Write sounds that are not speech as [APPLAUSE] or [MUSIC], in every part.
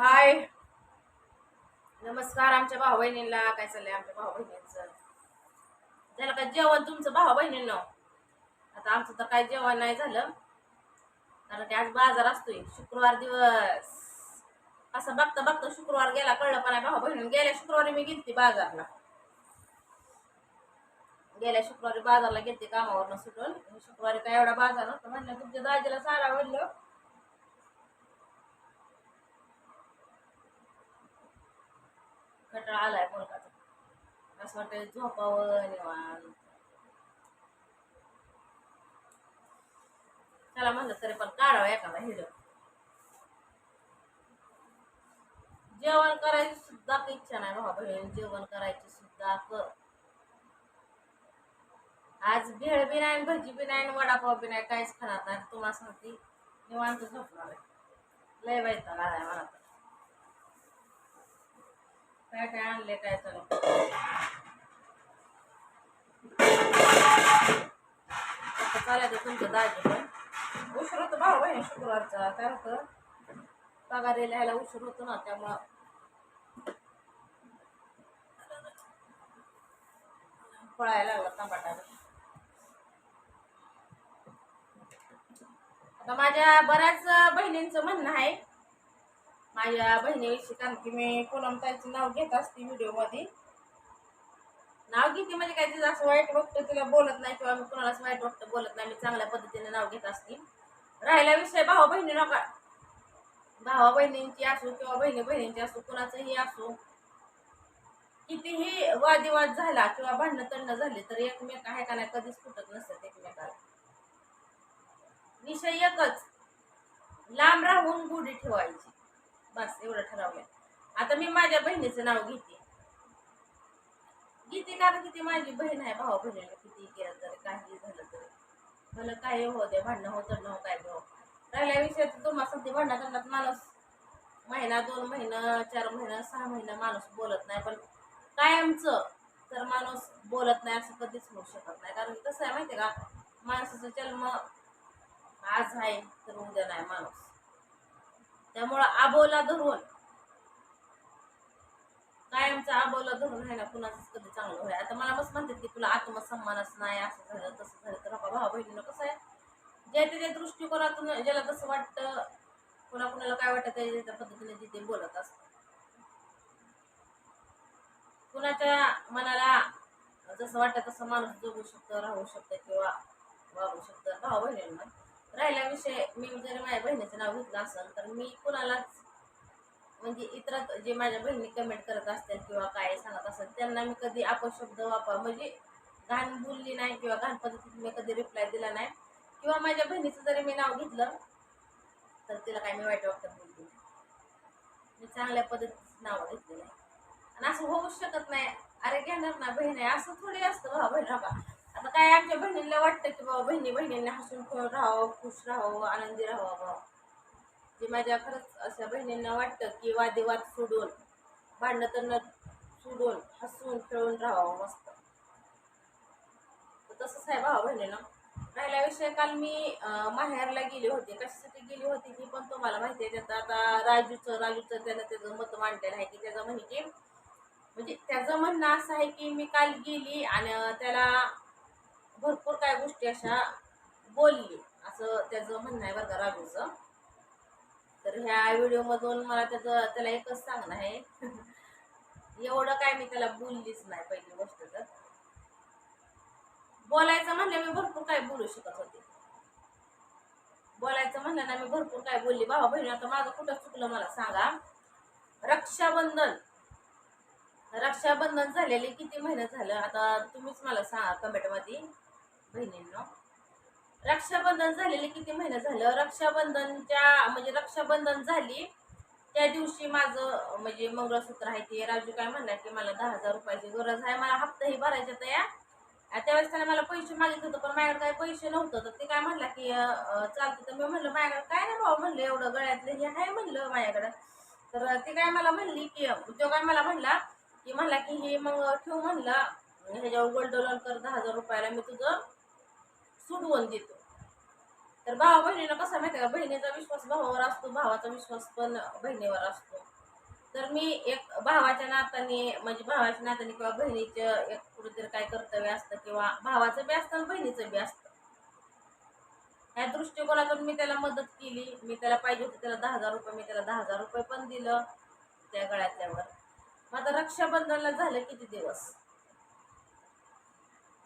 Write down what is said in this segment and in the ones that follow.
हाय. नमस्कार आमच्या भाऊ बहिणींना काय चाललंय आमच्या भाऊ बहिणींचं झालं का जेवण तुमचं भाऊ बहिणींना आता आमचं तर काय जेवण नाही झालं. कारण की आज बाजार असतोय. शुक्रवार दिवस. असं बघता बघता शुक्रवार गेला कळलं पण भाऊ बहिणी गेल्या शुक्रवारी मी गेलती बाजारला. गेल्या शुक्रवारी बाजारला गेलते कामावरनं सुटून. शुक्रवारी काय एवढा बाजार नव्हता म्हणलं तुमच्या दाजीला सारा म्हणलं कंटाळा आलाय मुलगाचा. असं वाटतं झोपावं निवांत. त्याला म्हणलं तरी पण काढावं एखादा हिरो. जेवण करायची सुद्धा इच्छा नाही बाबा बहीण जेवण करायची सुद्धा कर. आज भेळ बी नाही भजी बी नाही वडापाव बी नाही काहीच खाणार नाही. तुम्हाला सांगते निवांत झोपणार आहे. लय वैताग आलाय मला. काय काय आणले काय चालू आता चालायचं तुमचं दाजी पण. उशीर होतो भाऊ आहे शुक्रवारचा काय होतं? पगार लिहायला उशीर होतो ना त्यामुळं. पळायला लागला टमाटाला आता माझ्या बऱ्याच बहिणींचं म्हणणं आहे माझ्या बहिणीविषयी कारण की मी पूनमताईचं नाव घेत असते व्हिडिओमध्ये. नाव घेते म्हणजे काय तिचं असं वाईट वाटतं तिला बोलत नाही किंवा मी कुणालाच वाईट वाटतं बोलत नाही मी चांगल्या पद्धतीने नाव घेत असते. राहिला विषय भावा बहिणी नका. भावा बहिणींची असो किंवा बहिणी बहिणींची असो कुणाचंही असो. कितीही वादिवाद झाला किंवा भांडणं तंड झाली तर एकमेक आहे का नाही कधीच फुटत नसतात एकमेकाला. विषय एकच. लांब राहून गुढी ठेवायची. बस एवढं ठरवलंय. आता मी माझ्या बहिणीचं नाव घेते. घेते कारण किती? माझी बहीण आहे भाऊ बहिणीला किती केलं तरी काही झालं तरी. भलं काय हो दे भांडणं होतं न हो काय हो राहिल्या विषयात तुम्हाला सध्या भांडणं करण्यात माणूस महिना दोन महिना चार महिना सहा महिना माणूस बोलत नाही पण कायमचं तर माणूस बोलत नाही असं कधीच होऊ शकत नाही. कारण कसं आहे माहिती का? माणसाचा जन्म आज आहे तर उद्या नाही माणूस. त्यामुळं आबोला धरून. कायमचा आबोला धरून आहे ना कुणाचंच कधी चांगलं होईल. आता मला बस म्हणतात की तुला आत्मसन्मानच नाही असं झालं तसं झालं. तर बाबा भाऊ बहिणीनं कसं आहे? ज्या त्याच्या दृष्टिकोनातून ज्याला तसं वाटतं कुणा कुणाला काय वाटतं त्या पद्धतीने तिथे बोलत असतं कुणाच्या मनाला जसं वाटतं तसं माणूस जगू शकतं राहू शकतं किंवा वागू शकतं. भाऊ बहिणींना. राहिला विषय मी जर माझ्या बहिणीचं नाव घेतलं असेल तर मी कुणालाच म्हणजे इतर जे माझ्या बहिणी कमेंट करत असतील किंवा काय सांगत असेल त्यांना मी कधी अपशब्द वापर म्हणजे घाण बोलली नाही किंवा घाण पद्धतीत मी कधी रिप्लाय दिला नाही. किंवा माझ्या बहिणीचं जरी मी नाव घेतलं तर तिला काय मी वाईट वाटत बोलली. नाही मी चांगल्या पद्धतीचं नाव घेतलेलं आहे. आणि असं होऊच शकत नाही. अरे घेणार ना बहीण आहे असं थोडी असतं भाऊ बहीण आता काय आमच्या बहिणीला वाटतं की बाबा बहिणी बहिणींना हसून खेळून राहावं खुश राहावं आनंदी राहावं बाबा. जे माझ्या खरंच अशा बहिणींना वाटतं की वादिवाद सोडून भांडणं तणं सोडून हसून खेळून राहावं मस्त. तर तसंच आहे भावा बहिणीनं. राहिला विषय काल मी माहेरला गेली होती. कशासाठी गेली होती ती पण तुम्हाला माहिती आहे. त्याचं आता राजूचं राजूचं त्यानं त्याचं मत मांडलेलं आहे की त्याचं म्हणे की म्हणजे त्याचं म्हणणं असं आहे की मी काल गेली आणि त्याला भरपूर काय गोष्टी अशा बोलली. असं त्याचं म्हणणं आहे बरं का राजूचं तर ह्या व्हिडिओमधून मला त्याचं त्याला एकच सांगणं आहे. [LAUGHS] एवढं काय मी त्याला बोललीच नाही पहिली गोष्ट तर. बोलायचं म्हणलं मी भरपूर काय बोलू शकत होते. बोलायचं म्हणलं ना मी भरपूर काय बोलली. भावा बहिणी आता माझं कुठं चुकलं मला सांगा. रक्षाबंधन. रक्षाबंधन झालेले किती महिने झालं? आता तुम्हीच मला सांगा कमेंटमध्ये बहिणींना. रक्षाबंधन झालेले किती महिने झालं? रक्षाबंधनच्या म्हणजे रक्षाबंधन झाली त्या दिवशी माझं म्हणजे मंगळसूत्र आहे ते. राजू काय म्हणला की मला दहा हजार रुपयाची गरज आहे मला हप्ताही भरायचा तया त्यावेळेस त्याने मला पैसे मागितले होते पण माझ्याकडे काही पैसे नव्हतं. तर ते काय म्हणला की चालतं तर मी म्हणलं माझ्याकडे काय नाही भाऊ म्हणलं एवढं गळ्यातलं हे आहे म्हणलं माझ्याकडं. तर ते काय मला म्हणली की तो काय मला म्हणला की म्हणला की हे मग ठेव म्हणला. ह्याच्यावर गोल्ड लोन कर दहा हजार रुपयाला मी तुझं सुडवून देतो. तर भावा बहिणीला कसं माहिती का? बहिणीचा विश्वास भावावर असतो भावाचा विश्वास पण बहिणीवर असतो. तर मी एक भावाच्या नात्याने म्हणजे भावाच्या नात्याने किंवा बहिणीचं एक कुठेतरी काय कर्तव्य असतं किंवा भावाचं बी असतं आणि बहिणीचं बी असतं. ह्या दृष्टिकोनातून मी त्याला मदत केली. मी त्याला पाहिजे होते त्याला दहा हजार रुपये मी त्याला दहा हजार रुपये पण दिलं त्या गळ्यातल्यावर. मग आता रक्षाबंधनला झालं किती दिवस?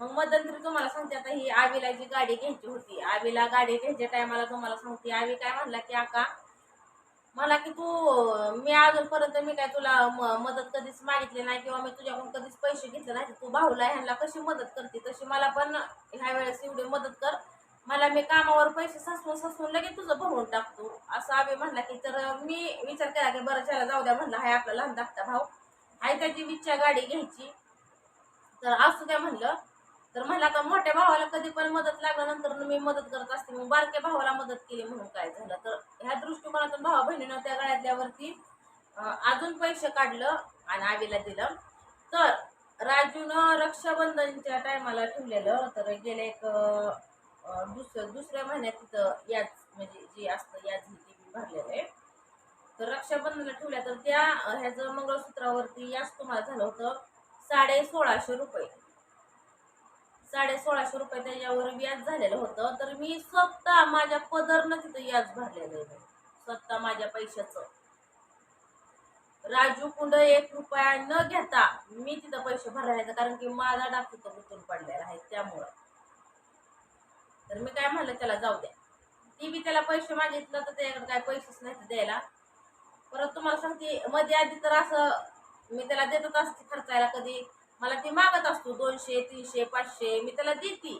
मग मध्यंतरी तुम्हाला सांगते आता ही आवीला जी गाडी घ्यायची होती आवीला गाडी घ्यायच्या टायमाला तुम्हाला सांगते आवी काय म्हणला की आका मला की तू मी अजूनपर्यंत मी काय तुला म- मदत कधीच मागितली नाही किंवा मी तुझ्याकडून कधीच पैसे घेतले नाही. तू भाऊला ह्यांना कशी मदत करते? तशी मला पण ह्या वेळेस एवढी मदत कर. मला मी कामावर पैसे साचवून साचवून लगेच तुझं भरून टाकतो. असं आम्ही म्हणला की तर मी विचार केला की बरं चला जाऊ द्या म्हणलं हाय आपला लहान धाकटा भाऊ. आहे त्याची इच्छा गाडी घ्यायची. तर असू द्या म्हणलं. तर म्हणलं आता मोठ्या भावाला कधी पण मदत लागल्यानंतर मी मदत करत असते. मग बारक्या भावाला मदत केली म्हणून काय झालं? तर ह्या दृष्टिकोनातून भावा बहिणीनं त्या गळ्यातल्यावरती अजून पैसे काढलं आणि आवीला दिलं. तर राजूनं रक्षाबंधनच्या टायमाला ठेवलेलं. तर गेल्या एक दुसऱ्या दुसऱ्या महिन्यात तिथं याच म्हणजे जे असतं याच हे ते मी भरलेलं आहे. तर रक्षाबंधनला ठेवल्या तर त्या ह्याचं मंगळसूत्रावरती याच तुम्हाला झालं होतं साडे सोळाशे रुपये. साडे सोळाशे रुपये त्याच्यावर व्याज झालेलं होतं तर मी स्वतः माझ्या पदरनं तिथं व्याज भरलेलं आहे स्वतः माझ्या पैशाचं. राजू कुंड एक रुपया न घेता मी तिथं पैसे भरलेले कारण की माझा डाक तिथं गुंतून पडलेला आहे त्यामुळं. तर मी काय म्हणलं त्याला जाऊ द्या. ती बी त्याला पैसे मागितलं तर त्याच्याकडे काय पैसेच नाही द्यायला. परत तुम्हाला सांगते मध्ये आधी तर असं मी त्याला देतच असते खर्चायला कधी. मला ती मागत असतो दोनशे तीनशे पाचशे. मी त्याला देते.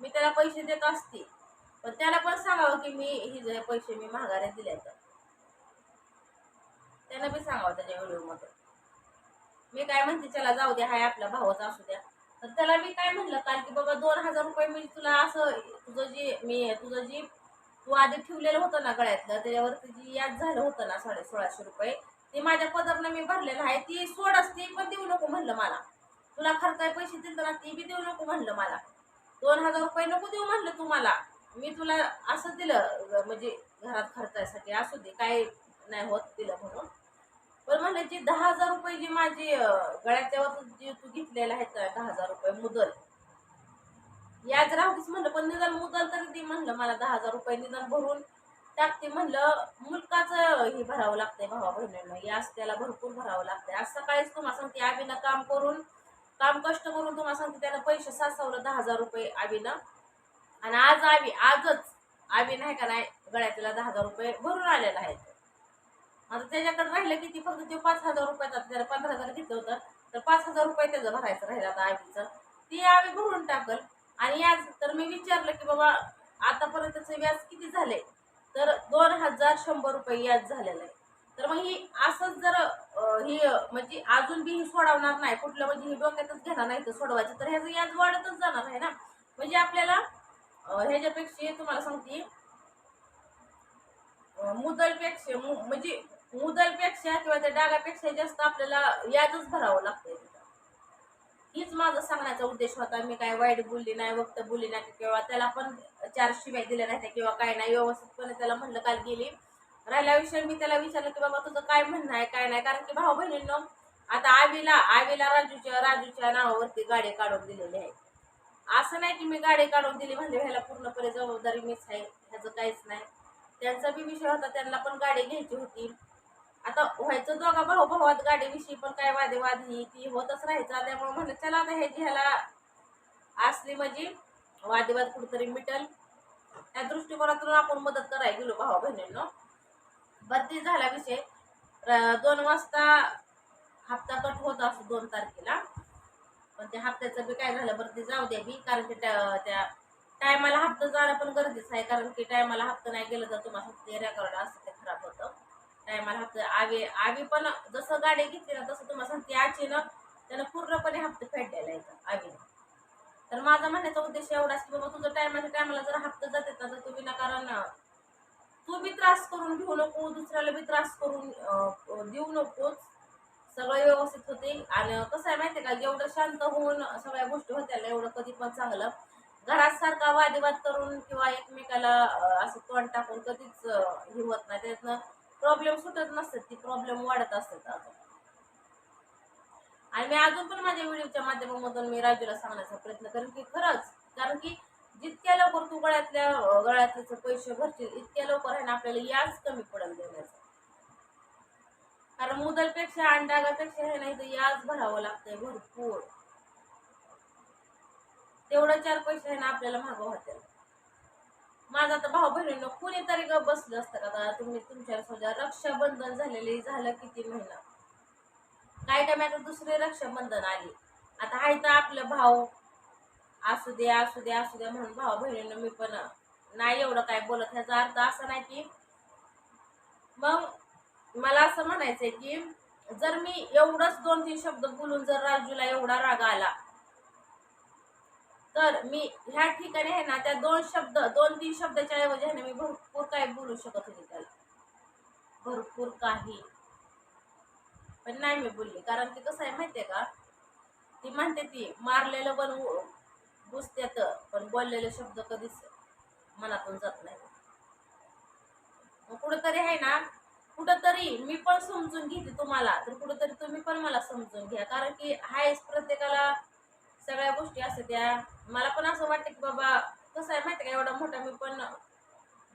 मी त्याला पैसे देत असते. पण त्याला पण सांगावं की मी हे जे पैसे मी महागाऱ्या दिल्या तर त्याला बी सांगावं त्याच्या व्हिडिओमध्ये मी काय म्हणते त्याला जाऊ द्या हाय आपला भावाचा असू द्या. तर त्याला मी काय म्हणलं काल की बाबा दोन हजार रुपये मी तुला असं तुझं जी मी तुझं जी तू आधी ठेवलेलं होतं ना गळ्यातलं त्याच्यावरती जी याद झालं होतं ना साडे सोळाशे रुपये. ते माझ्या पदरनं मी भरलेलं आहे. ती सोड असते पण देऊ नको म्हणलं मला. तुला खर्चाय पैसे दिले ना ती बी देऊ नको म्हणलं मला. दोन हजार रुपये नको देऊ म्हणलं तुम्हाला मी तुला असं दिलं म्हणजे घरात खर्चायसाठी असू दे काय नाही होत दिलं म्हणून. पण म्हणलं जी दहा हजार रुपये जी माझी गळ्याच्यावर जी तू घेतलेलं आहे दहा हजार रुपये मुदल. याच राहतीस म्हणलं पण निदान मुदल तरी दे म्हणलं मला दहा हजार रुपये निदान भरून. टाकते म्हणलं मुलकाचं हे भरावं लागतंय भावा बहिणींना यास त्याला भरपूर भरावं लागतंय. आज सकाळीच तुम्हाला सांगते आबीनं काम करून काम कष्ट करून तुम्हाला सांगते त्यानं पैसे साचवलं दहा हजार रुपये आबीनं. आणि आज आबी आजच आबी नाही का नाही गळ्यातला दहा हजार रुपये भरून आलेला आहे. आता त्याच्याकडे राहिलं किती? फक्त ते पाच हजार रुपयाचा त्याला पंधरा हजार घेतलं होतं. तर पाच हजार रुपये त्याचं भरायचं राहिलं आता आबीचं. ते आबी भरून टाकल. आणि आज तर मी विचारलं की बाबा आतापर्यंतचं व्याज किती झाले? तर दोन हजार शंभर रुपये याच झालेलं आहे. तर मग ही असंच जर ही म्हणजे अजून बी ही सोडवणार नाही कुठलं म्हणजे ही डोक्यातच घेणार नाही तर सोडवायचं तर ह्याचं याच वाढतच जाणार आहे ना. म्हणजे आपल्याला ह्याच्यापेक्षा तुम्हाला सांगते मुदलपेक्षा म्हणजे मुदलपेक्षा किंवा त्या डागापेक्षा जास्त आपल्याला व्याजच भरावं लागतं हीच माझा सांगण्याचा उद्देश होता. मी काय वाईट बोलली नाही वक्त बोलली नाही किंवा त्याला पण चार शिव्या दिल्या नाही किंवा काय नाही. व्यवस्थितपणे त्याला म्हणलं काल गेली. राहिल्याविषयी मी त्याला विचारलं की बाबा तुझं काय म्हणणं आहे काय नाही? कारण की भाऊ बहिणींनो आता आवीला आवीला राजूच्या राजूच्या नावावरती गाडी काढून दिलेली आहे. असं नाही की मी गाडी काढून दिली म्हणजे ह्याला पूर्णपणे जबाबदारी मीच आहे ह्याचं काहीच नाही. त्यांचा बी विषय होता त्यांना पण गाडी घ्यायची होती. आता व्हायचं दोघा भाऊ भावात गाडीविषयी पण काय वादेवाद ही ती होतच राहायचं. त्यामुळे म्हणलं चला आता हे घ्यायला असली म्हणजे वादेवाद कुठेतरी मिटल. त्या दृष्टिकोनातून आपण मदत करायला गेलो भावा बहिणींनो. भरती झाला विषय. दोन वाजता हप्ता कट होत असतो दोन तारखेला. पण त्या हप्त्याचं बी काय झालं बरं ते जाऊ द्या बी कारण की त्या टायमाला हप्ता जाणं पण गरजेचं आहे कारण की टायमाला हप्ता नाही गेलं तर तुम्हाला ते रेकॉर्ड असं ते खराब होतं. टायमाला हप्ता आवी आवे पण जसं गाडी घेतली ना तसं तुम्हाला सांगते आजीनं त्यानं पूर्णपणे हप्ते फेडलेला आहे आवीनं तर माझा म्हणण्याचा उद्देश एवढाच की बाबा तुझं टायमाच्या टायमाला जर हप्ता जाते ना तर ना. कारण तू बी त्रास करून घेऊ नको दुसऱ्याला बी त्रास करून देऊ नकोच. सगळं व्यवस्थित होते. आणि कसं आहे माहिती का एवढं शांत होऊन सगळ्या गोष्टी होत्या ना, एवढं कधी पण चांगलं. घरात सारखा वादविवाद करून किंवा एकमेकाला असं तोंड टाकून कधीच हे होत नाही. त्यातनं प्रॉब्लेम सुटत नसतात ती प्रॉब्लेम वाढत असतात अजून. आणि मी अजून पण माझ्या व्हिडिओच्या माध्यमामधून मी राजूला सांगण्याचा प्रयत्न करेन की खरंच कारण की जितक्या लवकर तू गळ्यातल्या गळ्यातले पैसे भरतील इतक्या लवकर आहे ना आपल्याला याच कमी पडेल देण्याचं. कारण मुदलपेक्षा अंडागापेक्षा हे नाही तर याच भरावं लागतंय भरपूर. तेवढं चार पैसे आहे ना आपल्याला मागं होतील माझा तर भाऊ बहिणीनं कुणीतरी ग बसलं असतं का? दादा तुम्ही तुमच्या सोजा रक्षाबंधन झालेले झालं किती महिना? काही टाइम दुसरे रक्षाबंधन आली. आता आहे तर आपलं भाऊ. असू दे असू दे असू दे म्हणून भाऊ बहिणीनं मी पण नाही एवढं काय बोलत. ह्याचा अर्थ असा नाही की मग मला असं म्हणायचंय की जर मी एवढंच दोन तीन शब्द बोलून जर राजूला एवढा राग आला तर मी ह्या ठिकाणी आहे ना त्या दोन शब्द दोन तीन शब्दाच्या ऐवजी आहे ना मी भरपूर काही बोलू शकत होते त्याला. भरपूर काही. पण नाही मी बोलली कारण ती कसं आहे माहितीये का? ती म्हणते ती मारलेलं पण बुजत्यात पण बोललेले शब्द कधीच मनातून जात नाही. मग कुठंतरी आहे ना कुठंतरी मी पण समजून घेते तुम्हाला तर कुठंतरी तुम्ही पण मला समजून घ्या कारण की हायच प्रत्येकाला सगळ्या गोष्टी असतात त्या मला पण असं वाटतं की बाबा कसं आहे माहिती का एवढा मोठा मी पण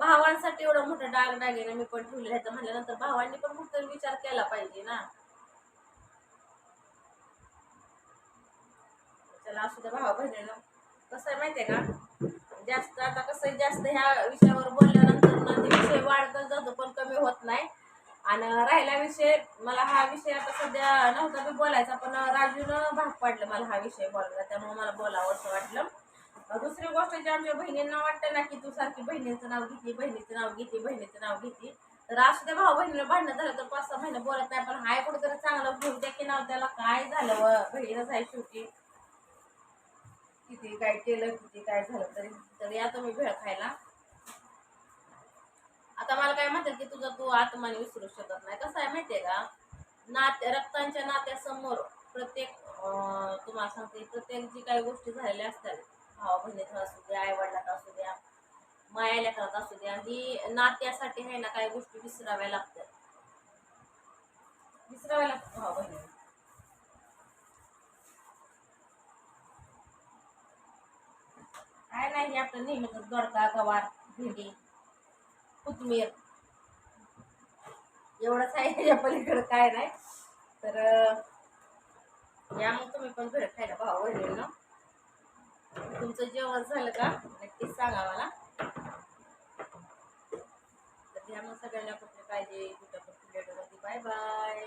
भावांसाठी एवढा मोठा डाग डागेने मी पण ठेवलेला आहे. तर म्हणल्यानंतर भावांनी पण कुठतरी विचार केला पाहिजे ना. चला असू द्या भावा बहिणीनं. कसं आहे माहितीये का? जास्त आता कसं आहे, जास्त ह्या विषयावर बोलल्यानंतर ना ते विषय वाढतच जातो पण कमी होत नाही. आणि राहिला विषय मला हा विषय आता सध्या नव्हता मी बोलायचा पण राजूनं भाग पाडलं मला हा विषय बोलायला त्यामुळे मला बोलावं असं वाटलं. दुसरी गोष्ट जी आमच्या बहिणींना वाटतं ना की तू सारखी बहिणीचं नाव घेतली बहिणीचं नाव घेतली बहिणीचं नाव घेतली तर असं त्या भाऊ बहिणीला भांडणं झालं तर पाच सहा महिने बोलत नाही पण हाय कुठेतरी चांगलं घेऊन द्या की नाव त्याला काय झालं व बहिणीच आहे शेवटी. किती काय केलं किती काय झालं तरी तरी आता मी भेळ खायला. आता मला काय म्हणतात की तुझा तू आत्माने विसरू शकत नाही. कसं आहे माहितीये का? नात्या रक्तांच्या नात्यासमोर प्रत्येक अं, तुम्हाला सांगते प्रत्येक जी काही गोष्टी झालेल्या असतात भावा बहिणीत असू द्या आई वडिलात असू द्या माया लेकरात असू द्या ही नात्यासाठी आहे ना काही गोष्टी विसराव्या लागतात. विसराव्या लागतात भावा बहिणी काय नाही हे आपलं नेहमीच दोडका गवार भेंडी. कोथमीर. एवढंच आहे [LAUGHS] त्याच्या पलीकडे काय नाही. तर या मग तुम्ही पण भेट खायला भाऊ ना. तुमचं जेवण झालं का? नक्कीच सांगा मला. तर या मग सगळ्यांना कुठली पाहिजे कुठं कुठली बाय बाय.